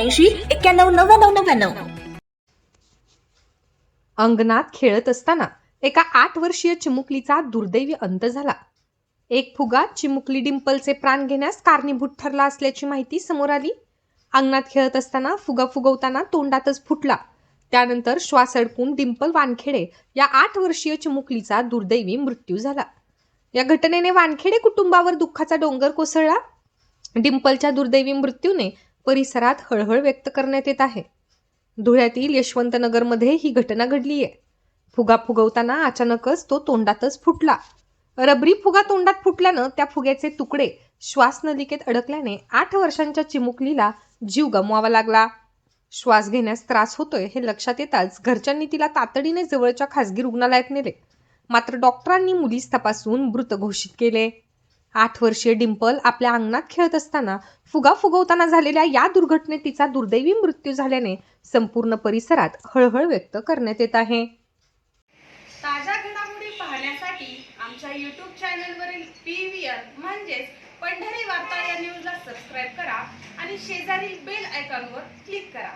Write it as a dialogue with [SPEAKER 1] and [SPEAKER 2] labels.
[SPEAKER 1] एक्क्याण्णव नव्याण्णव नव्याण्णव.
[SPEAKER 2] अंगणात खेळत असताना एका आठ वर्षीय चिमुकलीचा दुर्दैवी अंत झाला. एक फुगा चिमुकली डिंपलचे प्राण घेण्यास कारणीभूत ठरला असल्याची माहिती समोर आली. अंगणात खेळत असताना फुगा फुगवताना तोंडातच फुटला. त्यानंतर श्वास अडकून डिंपल वानखेडे या आठ वर्षीय चिमुकलीचा दुर्दैवी मृत्यू झाला. या घटनेने वानखेडे कुटुंबावर दुःखाचा डोंगर कोसळला. डिंपलच्या दुर्दैवी मृत्यूने परिसरात हळहळ व्यक्त करण्यात येत आहे. धुळ्यातील यशवंतनगरमध्ये ही घटना घडली आहे फुगा फुगवताना अचानकच तो तोंडातच फुटला. रबरी फुगा तोंडात फुटल्यानं त्या फुग्याचे तुकडे श्वासनलिकेत अडकल्याने आठ वर्षांच्या चिमुकलीला जीव गमवावा लागला. श्वास घेण्यास त्रास होतोय हे लक्षात येताच घरच्यांनी तिला तातडीने जवळच्या खासगी रुग्णालयात नेले. मात्र डॉक्टरांनी मुलीस तपासून मृत घोषित केले. आठ वर्षीय डिंपल आपल्या अंगणात खेळत असताना फुगा फुगवताना झालेल्या या दुर्घटनेत तिचा दुर्दैवी मृत्यू झाल्याने संपूर्ण परिसरात हळहळ व्यक्त करण्यात येत आहे.
[SPEAKER 3] ताज्या घडामोडी पाहण्यासाठी आमच्या यूट्यूब चॅनलवरील पी व्ही आर म्हणजेच पंढरी वार्ता या न्यूजला सबस्क्राईब करा आणि शेजारील बेल आयकॉनवर क्लिक करा.